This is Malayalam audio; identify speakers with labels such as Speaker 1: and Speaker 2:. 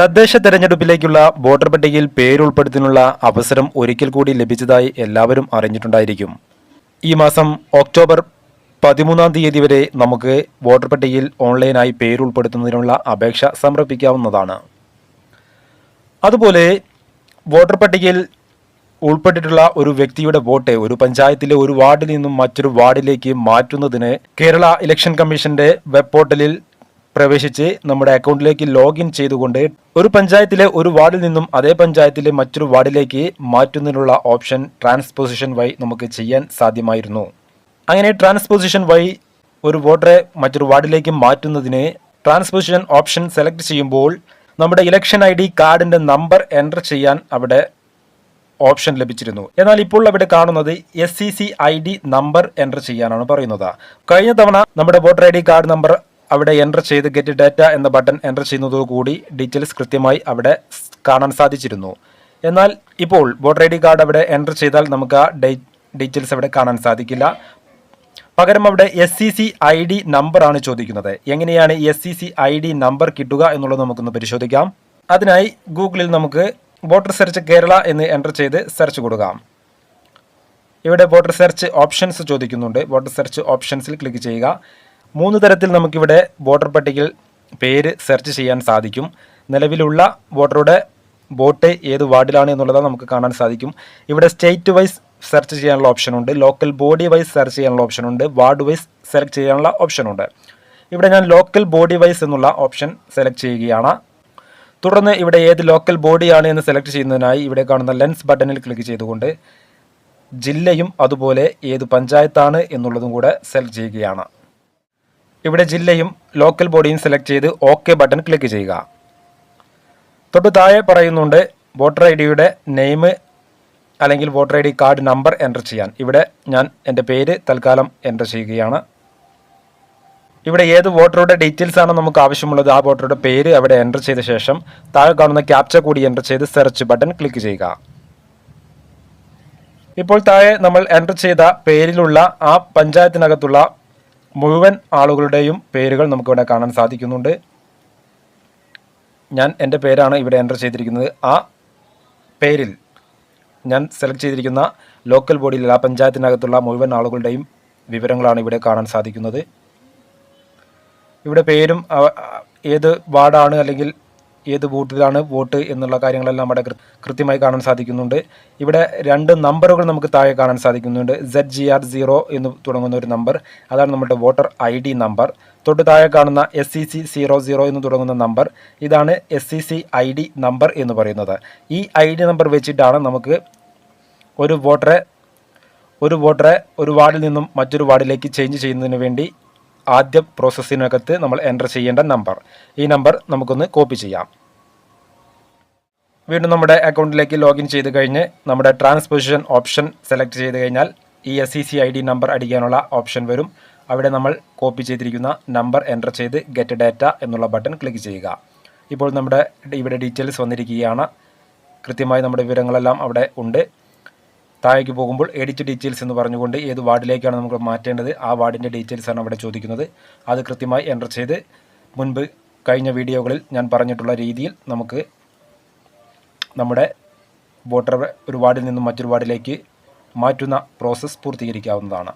Speaker 1: തദ്ദേശ തെരഞ്ഞെടുപ്പിലേക്കുള്ള വോട്ടർ പട്ടികയിൽ പേരുൾപ്പെടുത്തുന്നുള്ള അവസരം ഒരിക്കൽ കൂടി ലഭിച്ചതായി എല്ലാവരും അറിഞ്ഞിട്ടുണ്ടായിരിക്കും ഈ മാസം ഒക്ടോബർ പതിമൂന്നാം തീയതി വരെ നമുക്ക് വോട്ടർ പട്ടികയിൽ ഓൺലൈനായി പേരുൾപ്പെടുത്തുന്നതിനുള്ള അപേക്ഷ സമർപ്പിക്കാവുന്നതാണ് അതുപോലെ വോട്ടർ പട്ടികയിൽ ഉൾപ്പെട്ടിട്ടുള്ള ഒരു വ്യക്തിയുടെ വോട്ട് ഒരു പഞ്ചായത്തിലെ ഒരു വാർഡിൽ നിന്നും മറ്റൊരു വാർഡിലേക്ക് മാറ്റുന്നതിന് കേരള ഇലക്ഷൻ കമ്മീഷന്റെ വെബ് പോർട്ടലിൽ പ്രവേശിച്ച് നമ്മുടെ അക്കൗണ്ടിലേക്ക് ലോഗിൻ ചെയ്തുകൊണ്ട് ഒരു പഞ്ചായത്തിലെ ഒരു വാർഡിൽ നിന്നും അതേ പഞ്ചായത്തിലെ മറ്റൊരു വാർഡിലേക്ക് മാറ്റുന്നതിനുള്ള ഓപ്ഷൻ ട്രാൻസ്പോസിഷൻ വഴി നമുക്ക് ചെയ്യാൻ സാധ്യമായിരുന്നു അങ്ങനെ ട്രാൻസ്പോസിഷൻ വഴി ഒരു വോട്ടറെ മറ്റൊരു വാർഡിലേക്ക് മാറ്റുന്നതിന് ട്രാൻസ്പോസിഷൻ ഓപ്ഷൻ സെലക്ട് ചെയ്യുമ്പോൾ നമ്മുടെ ഇലക്ഷൻ ഐ ഡി കാർഡിൻ്റെ നമ്പർ എൻ്റർ ചെയ്യാൻ അവിടെ ഓപ്ഷൻ ലഭിച്ചിരുന്നു എന്നാൽ ഇപ്പോൾ അവിടെ കാണുന്നത് S C C I D number enter ചെയ്യാനാണ് പറയുന്നത് കഴിഞ്ഞ തവണ നമ്മുടെ voter I D card number അവിടെ എൻ്റർ ചെയ്ത് ഗെറ്റ് ഡാറ്റ എന്ന ബട്ടൺ എൻ്റർ ചെയ്യുന്നതോടുകൂടി ഡീറ്റെയിൽസ് കൃത്യമായി അവിടെ കാണാൻ സാധിച്ചിരുന്നു എന്നാൽ ഇപ്പോൾ വോട്ടർ ഐ ഡി കാർഡ് അവിടെ എൻ്റർ ചെയ്താൽ നമുക്ക് ആ ഡീറ്റെയിൽസ് അവിടെ കാണാൻ സാധിക്കില്ല പകരം അവിടെ S C C I D നമ്പറാണ് ചോദിക്കുന്നത് എങ്ങനെയാണ് S C C I D number കിട്ടുക എന്നുള്ളത് നമുക്കൊന്ന് പരിശോധിക്കാം അതിനായി ഗൂഗിളിൽ നമുക്ക് വോട്ടർ സെർച്ച് കേരള എന്ന് എൻ്റർ ചെയ്ത് സെർച്ച് കൊടുക്കാം ഇവിടെ വോട്ടർ സെർച്ച് ഓപ്ഷൻസ് ചോദിക്കുന്നുണ്ട് വോട്ടർ സെർച്ച് ഓപ്ഷൻസിൽ ക്ലിക്ക് ചെയ്യുക മൂന്ന് തരത്തിൽ നമുക്കിവിടെ വോട്ടർ പട്ടികയിൽ പേര് സെർച്ച് ചെയ്യാൻ സാധിക്കും നിലവിലുള്ള വോട്ടറുടെ വോട്ട് ഏത് വാർഡിലാണ് എന്നുള്ളത് നമുക്ക് കാണാൻ സാധിക്കും ഇവിടെ സ്റ്റേറ്റ് വൈസ് സെർച്ച് ചെയ്യാനുള്ള ഓപ്ഷനുണ്ട് ലോക്കൽ ബോഡി വൈസ് സെർച്ച് ചെയ്യാനുള്ള ഓപ്ഷനുണ്ട് വാർഡ് വൈസ് സെലക്ട് ചെയ്യാനുള്ള ഓപ്ഷനുണ്ട് ഇവിടെ ഞാൻ ലോക്കൽ ബോഡി വൈസ് എന്നുള്ള ഓപ്ഷൻ സെലക്ട് ചെയ്യുകയാണ് തുടർന്ന് ഇവിടെ ഏത് ലോക്കൽ ബോഡിയാണ് എന്ന് സെലക്ട് ചെയ്യുന്നതിനായി ഇവിടെ കാണുന്ന ലെൻസ് ബട്ടണിൽ ക്ലിക്ക് ചെയ്തുകൊണ്ട് ജില്ലയും അതുപോലെ ഏത് പഞ്ചായത്താണ് എന്നുള്ളതും കൂടെ സെലക്ട് ചെയ്യുകയാണ് ഇവിടെ ജില്ലയും ലോക്കൽ ബോഡിയും സെലക്ട് ചെയ്ത് ഓക്കെ ബട്ടൺ ക്ലിക്ക് ചെയ്യുക തൊട്ട് താഴെ പറയുന്നുണ്ട് വോട്ടർ ഐ ഡിയുടെ നെയിം അല്ലെങ്കിൽ voter I D card number enter ചെയ്യാൻ ഇവിടെ ഞാൻ എൻ്റെ പേര് തൽക്കാലം എൻ്റർ ചെയ്യുകയാണ് ഇവിടെ ഏത് വോട്ടറുടെ ഡീറ്റെയിൽസ് ആണ് നമുക്ക് ആവശ്യമുള്ളത് ആ വോട്ടറുടെ പേര് അവിടെ എൻ്റർ ചെയ്ത ശേഷം താഴെ കാണുന്ന ക്യാപ്ചർ കൂടി എൻ്റർ ചെയ്ത് സെർച്ച് ബട്ടൺ ക്ലിക്ക് ചെയ്യുക ഇപ്പോൾ താഴെ നമ്മൾ എൻ്റർ ചെയ്ത പേരിലുള്ള ആ പഞ്ചായത്തിനകത്തുള്ള മുഴുവൻ ആളുകളുടെയും പേരുകൾ നമുക്കിവിടെ കാണാൻ സാധിക്കുന്നുണ്ട് ഞാൻ എൻ്റെ പേരാണ് ഇവിടെ എൻ്റർ ചെയ്തിരിക്കുന്നത് ആ പേരിൽ ഞാൻ സെലക്ട് ചെയ്തിരിക്കുന്ന ലോക്കൽ ബോഡിയിൽ ആ പഞ്ചായത്തിനകത്തുള്ള മുഴുവൻ ആളുകളുടെയും വിവരങ്ങളാണ് ഇവിടെ കാണാൻ സാധിക്കുന്നത് ഇവിടെ പേരും ഏത് വാർഡാണ് അല്ലെങ്കിൽ ഏത് ബൂത്തിലാണ് വോട്ട് എന്നുള്ള കാര്യങ്ങളെല്ലാം അവിടെ കൃത്യമായി കാണാൻ സാധിക്കുന്നുണ്ട് ഇവിടെ രണ്ട് നമ്പറുകൾ നമുക്ക് താഴെ കാണാൻ സാധിക്കുന്നുണ്ട് സെഡ് ജി ആർ സീറോ എന്ന് തുടങ്ങുന്ന ഒരു നമ്പർ അതാണ് നമ്മുടെ വോട്ടർ ഐ ഡി നമ്പർ തൊട്ട് താഴെ കാണുന്ന S C C zero zero എന്ന് തുടങ്ങുന്ന നമ്പർ ഇതാണ് S C C I D number എന്ന് പറയുന്നത് ഈ ഐ ഡി നമ്പർ വെച്ചിട്ടാണ് നമുക്ക് ഒരു വോട്ടറെ ഒരു വോട്ടറെ ഒരു വാർഡിൽ നിന്നും മറ്റൊരു വാർഡിലേക്ക് ചേഞ്ച് ചെയ്യുന്നതിന് വേണ്ടി ആദ്യ പ്രോസസ്സിനകത്ത് നമ്മൾ എൻ്റർ ചെയ്യേണ്ട നമ്പർ ഈ നമ്പർ നമുക്കൊന്ന് കോപ്പി ചെയ്യാം വീണ്ടും നമ്മുടെ അക്കൗണ്ടിലേക്ക് ലോഗിൻ ചെയ്ത് കഴിഞ്ഞ് നമ്മുടെ ട്രാൻസ്പൊസിഷൻ ഓപ്ഷൻ സെലക്ട് ചെയ്ത് കഴിഞ്ഞാൽ ഈ എസ് സി നമ്പർ അടിക്കാനുള്ള ഓപ്ഷൻ വരും അവിടെ നമ്മൾ കോപ്പി ചെയ്തിരിക്കുന്ന നമ്പർ എൻ്റർ ചെയ്ത് ഗെറ്റ് ഡാറ്റ എന്നുള്ള ബട്ടൺ ക്ലിക്ക് ചെയ്യുക ഇപ്പോൾ നമ്മുടെ ഇവിടെ ഡീറ്റെയിൽസ് വന്നിരിക്കുകയാണ് കൃത്യമായി നമ്മുടെ വിവരങ്ങളെല്ലാം അവിടെ ഉണ്ട് താഴേക്ക് പോകുമ്പോൾ എഡിറ്റ് ഡീറ്റെയിൽസ് എന്ന് പറഞ്ഞുകൊണ്ട് ഏത് വാർഡിലേക്കാണ് നമുക്ക് മാറ്റേണ്ടത് ആ വാർഡിൻ്റെ ഡീറ്റെയിൽസ് ആണ് അവിടെ ചോദിക്കുന്നത് അത് കൃത്യമായി എൻ്റർ ചെയ്ത് മുൻപ് കഴിഞ്ഞ വീഡിയോകളിൽ ഞാൻ പറഞ്ഞിട്ടുള്ള രീതിയിൽ നമുക്ക് നമ്മുടെ വോട്ടർ ഒരു വാർഡിൽ നിന്നും മറ്റൊരു വാർഡിലേക്ക് മാറ്റുന്ന പ്രോസസ്സ് പൂർത്തീകരിക്കാവുന്നതാണ്